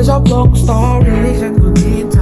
is a long story. Yeah.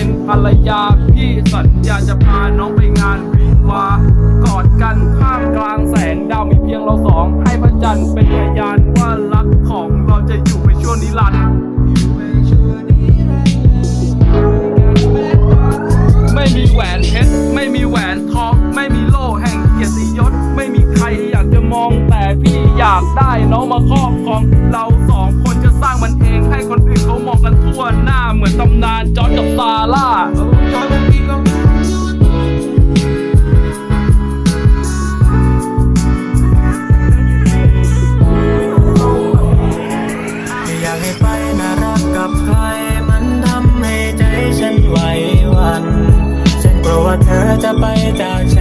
เป็นภรรยา พี่สัญญาจะพาน้องไปงานวิวากอดกันข้ามกลางแสงดาวมีเพียงเราสอง ให้พระจันทร์เป็นพยานว่ารักของเราจะอยู่ไปช่วงนิรันดร์ไม่มีแหวนเพชรไม่มีแหวนทองไม่มีโล่แห่งเกียรติยศ ไม่มีใครอยากจะมองแต่พี่อยากได้น้องมาครอบครองเรา 大家。拍一